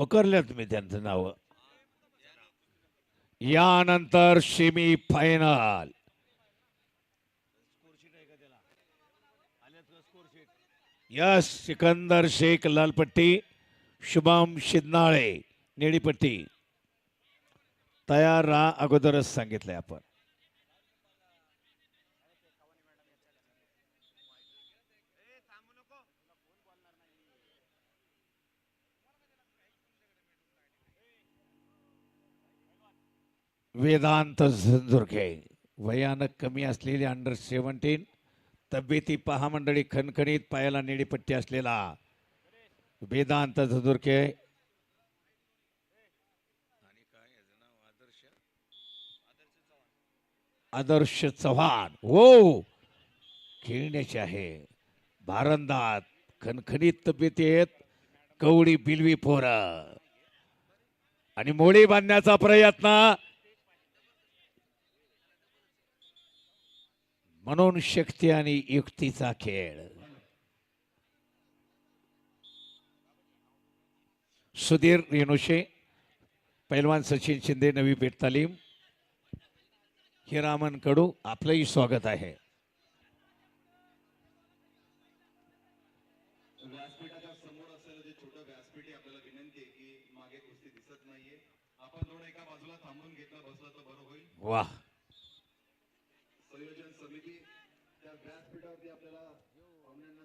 पकडल्यात मी त्यांचं नाव. यानंतर semi final yes Sikandar Shaikh लालपट्टी Shubham Shidnale निळीपट्टी तयार राहा अगोदरच सांगितलंय आपण. वेदांत झंझुरखे वयानं कमी असलेले अंडर सेवन्टीन तब्येती पहा मंडळी खणखणीत पायाला निळीपट्टी असलेला. वेदांत झंझुरखे आदर्श चव्हाण. हो खेळण्याचे आहे. भारंदात खणखणीत तब्येती आहेत कवडी बिलवी फोर आणि मोळी बांधण्याचा प्रयत्न म्हणून शक्ती आणि युक्तीचा खेळ सुधीर रेणुशे पैलवान सचिन शिंदे नवी पेठ तालीम हिरामन कडू आपलंही स्वागत आहे व्यासपीठाच्या समोर असलेलं जे छोटं व्यासपीठ आहे आपल्याला विनंती आहे की मागे कुस्ती दिसत नाहीये आपण थोडं एका बाजूला थांबून घेतलं बसलं तर बरं होईल वा संयोजन समिती त्या व्यासपीठावरती आपल्याला पाहुण्यांना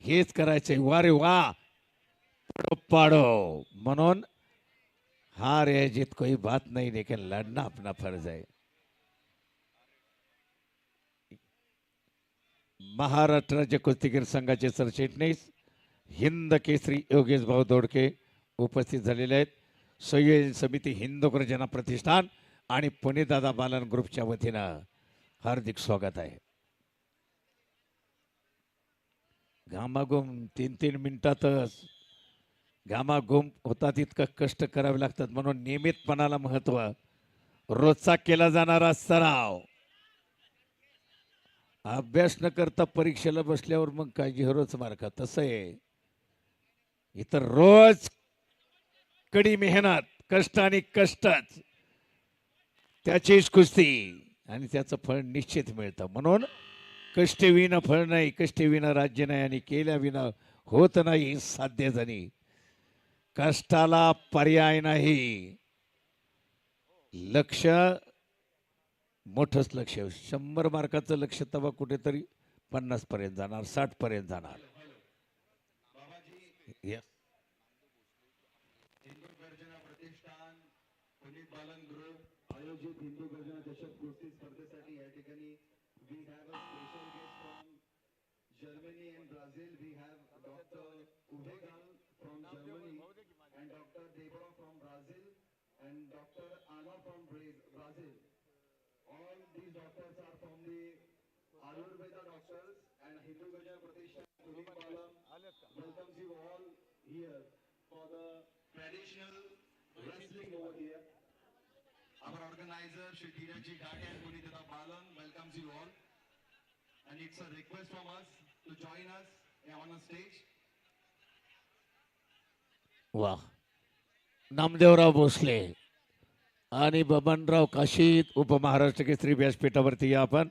हेच करायचंय. वा रे वा. पाडो पाडो म्हणून हार है जीत कोई बात नहीं लेकिन लड़ना अपना फर्ज है महाराष्ट्र राज्य कुस्तीगीर संघाचे सरचिटणीस हिंद केसरी योगेश भाऊ दोडके उपस्थित झालेले आहेत. संयोजन समिती हिंदू प्रतिष्ठान आणि पुणे दादा बालन ग्रुपच्या वतीनं हार्दिक स्वागत आहे. घामाघूम तीन तीन मिनिटातच. घामाघूम होतात इतकं कष्ट करावे लागतात म्हणून नियमितपणाला महत्त्व. रोजचा केला जाणारा सराव. अभ्यास न करता परीक्षेला बसल्यावर मग काय झिरोच मार्क. तसं आहे इतर रोज कडी मेहनत कष्ट आणि कष्टच. त्याचीच कुस्ती. आणि त्याचं फळ निश्चित मिळतं. म्हणून कष्टविना फळ नाही कष्टविना राज्य नाही आणि केल्याविना होत नाही साध्य जणी कष्टाला पर्याय नाही. लक्ष मोठंच लक्ष. शंभर मार्काचं लक्ष तवा कुठेतरी पन्नास पर्यंत जाणार साठ पर्यंत जाणार. आयोजित हिंदू गर्जना दशक गोष्टी स्पर्धेसाठी या ठिकाणी We have a special guest from Germany and Brazil. We have Dr. Udegan from Germany and Dr. Deba from Brazil and Dr. Anna from Brazil. All these doctors are from the Ayurveda doctors and Hindu Gaja Pratishan welcomes you all here for the traditional wrestling over here. Our organizer, Shri Dheeraj Ji and Punitata Balan, welcomes you all. And it's a request from us to join us on a stage. वा नामदेवराव भोसले आणि बबनराव काशीद उपमहाराष्ट्र केसरी व्यासपीठावरती या आपण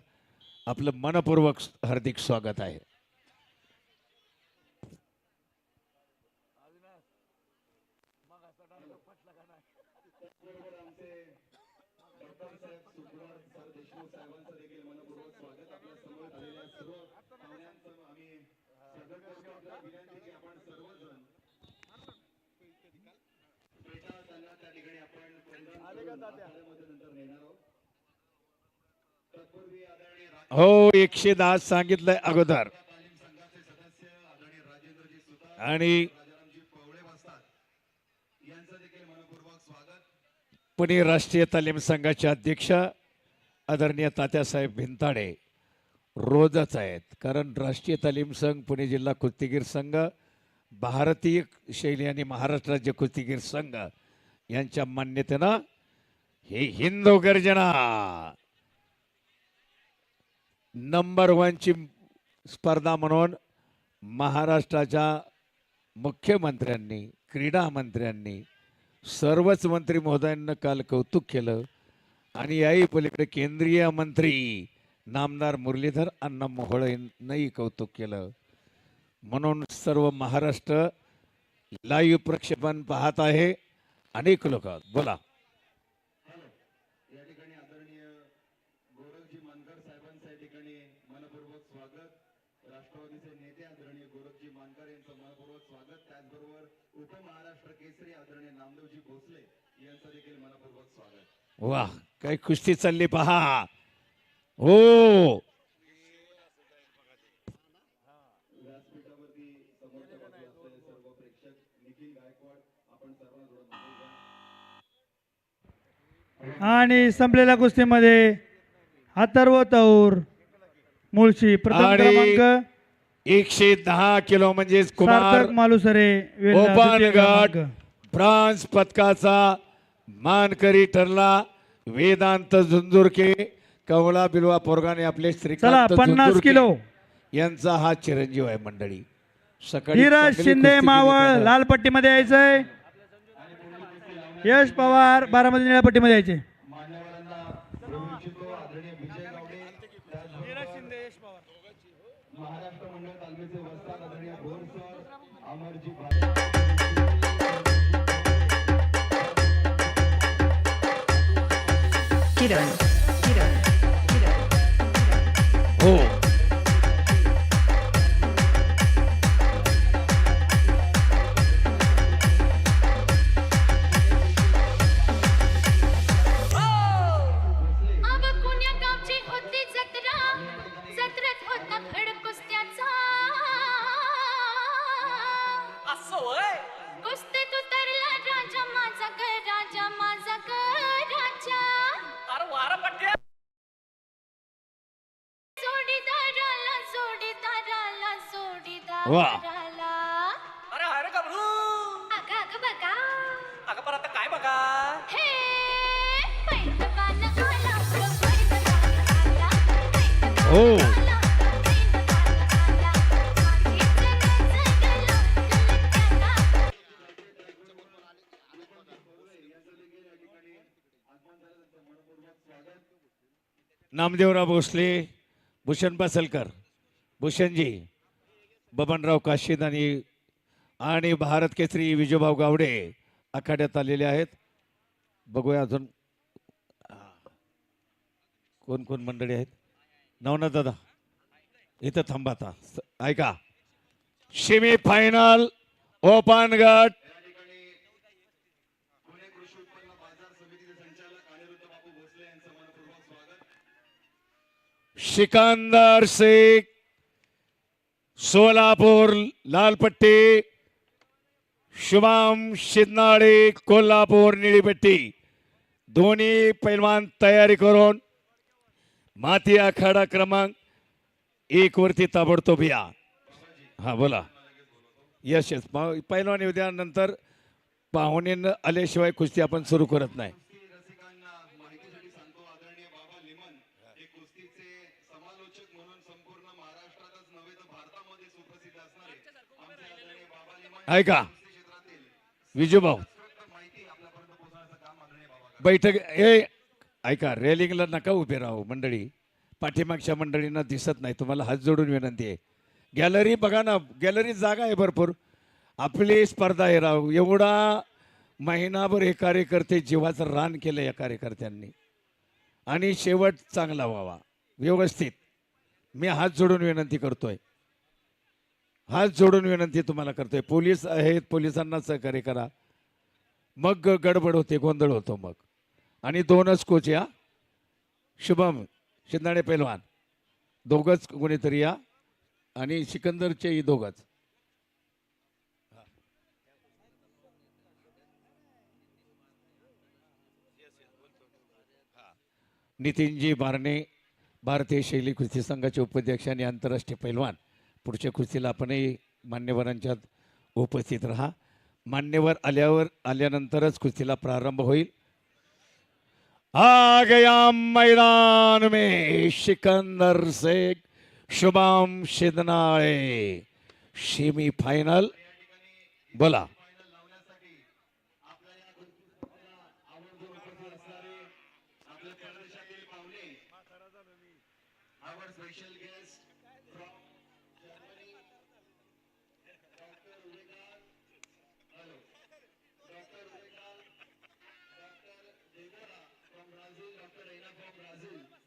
आपलं मनपूर्वक हार्दिक स्वागत आहे बरोबर आमचे डॉक्टर साहेब सुकुमार सर देशमुख साहेबांचं देखील मनपूर्वक स्वागत. आपल्यासमोर आलेल्या सर्व पाहुण्यांचं आम्ही स्वागत करतो आपल्याला विनंती की आपण सर्वजण पेटा त्यांना त्या ठिकाणी आपण वंदन करून आखाड्यामध्ये नंतर नेणार आहोत. तत्पूर्वी आदरणीय रा- हो एकशे दहा सांगितलंय अगोदर. आणि राजारामजी पवळे बसतात यांचं देखील मनपूर्वक पुणे राष्ट्रीय तालीम संघाचे अध्यक्ष आदरणीय तात्यासाहेब भिंताडे रोजच आहेत. कारण राष्ट्रीय तालीम संघ पुणे जिल्हा कुस्तीगीर संघ भारतीय शैली आणि महाराष्ट्र राज्य कुस्तीगीर संघ यांच्या मान्यतेनं ही हिंदू गर्जना नंबर वनची स्पर्धा म्हणून महाराष्ट्राच्या मुख्यमंत्र्यांनी क्रीडा मंत्र्यांनी सर्वच मंत्री महोदयांना काल कौतुक केलं. आणि याही पलीकडे केंद्रीय मंत्री नामदार मुरलीधर अण्णा मोहोळ यांनाही कौतुक केलं. म्हणून सर्व महाराष्ट्र लाईव्ह प्रक्षेपण पाहत आहे. अनेक लोक बोला या ठिकाणी आदरणीय गोरखजी मानकर साहेबांचं या ठिकाणी मनपूर्वक राष्ट्रवादीचे नेते आदरणीय गोरखजी मानकर यांचं मनपूर्वक स्वागत. त्याचबरोबर उपमहाराष्ट्र केसरी आदरणीय नामदेवजी भोसले यांचं देखील मनपूर्वक स्वागत. वा काय कुस्ती चालली पहा. हो व्यासपीठावरती समोरच्या बाजूला असलेले सर्व प्रेक्षक निखिल गायकवाड आपण सर्वांना थोडं मागे घ्या. आणि संपलेल्या कुस्तीमध्ये अथर्व तौर मुळशी प्रथम क्रमांक एकशे दहा किलो म्हणजे कुमार मालुसरे पदकाचा मानकरी ठरला वेदांत झुंजुरके कवळा बिलवा पोरगाने आपले श्रीकांत पन्नास किलो. यांचा हा चिरंजीव आहे मंडळी. सकाळी धीरज शिंदे मावळ त्यानं. लाल पट्टीमध्ये यायचंय. यश पवार बारामती निळ्या पट्टीमध्ये यायचे. किरण वा. अरे हाय रे गबरू अग अग बघा अगं पण आता काय बघा हे पैलवान आला पैलवान आला हो. नामदेवराव भोसले भूषण पासलकर भूषणजी बबनराव काशीदानी आणि भारत केसरी विजयभाऊ गावडे आखाड्यात आलेले आहेत. बघूया अजून कोण कोण मंडळी आहेत? नवनाथ दादा इथं थांबा आता. ऐका. सेमी फायनल ओपन गट. शिकांदार सिकंदर शेख सोलापूर लालपट्टी शुभम शिंदे कोल्हापूर निळीपट्टी दोन्ही पैलवान तयारी करून माती आखाडा क्रमांक एक वरती ताबडतोब या. हा बोला. यश यस पैलवानी पैलवान येऊ नंतर पाहुणे आल्याशिवाय कुस्ती आपण सुरू करत नाही. समालोचक म्हणून संपूर्ण ऐका. विजू भाऊ. बैठक ए ऐका रेलिंगला नका उभे राहू मंडळी. पाठीमागच्या मंडळींना दिसत नाही. तुम्हाला हात जोडून विनंती आहे. गॅलरी बघा ना गॅलरी जागा आहे भरपूर. आपली स्पर्धा आहे राहू एवढा महिनाभर हे कार्यकर्ते जीवाचं रान केलं या कार्यकर्त्यांनी. आणि शेवट चांगला व्हावा. व्यवस्थित. मी हात जोडून विनंती करतोय. हात जोडून विनंती तुम्हाला करतोय. पोलीस आहेत पोलिसांना सहकार्य करा. मग गडबड होते गोंधळ होतो मग. आणि दोनच कोच या. शुभम शिंदाणे पैलवान. दोघंच कोणीतरी या. आणि सिकंदरचेही दोघंच. नितीनजी बारणे भारतीय शैली कुस्ती संघाचे उपाध्यक्ष आणि आंतरराष्ट्रीय पैलवान. पुढच्या कुस्तीला आपणही मान्यवरांच्यात उपस्थित राहा. मान्यवर आल्यावर आल्यानंतरच कुस्तीला प्रारंभ होईल. आ गया मैदान में सिकंदर शेख शुभम शिदनाळे सेमी फायनल बोला our special Reina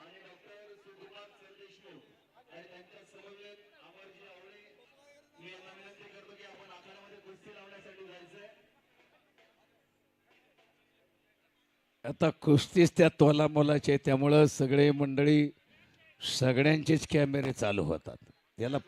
आणि डॉक्टर सुकुमार सरदेशमुख आणि त्यांच्या समवेत अमरजी आवळे मी यांना विनंती करतो की आपण आखाड्यामध्ये कुस्ती लावण्यासाठी जायचंय. आता कुस्तीच त्या तोला मोलाचे त्यामुळं सगळे मंडळी सगळ्यांचेच कॅमेरे चालू होतात. त्याला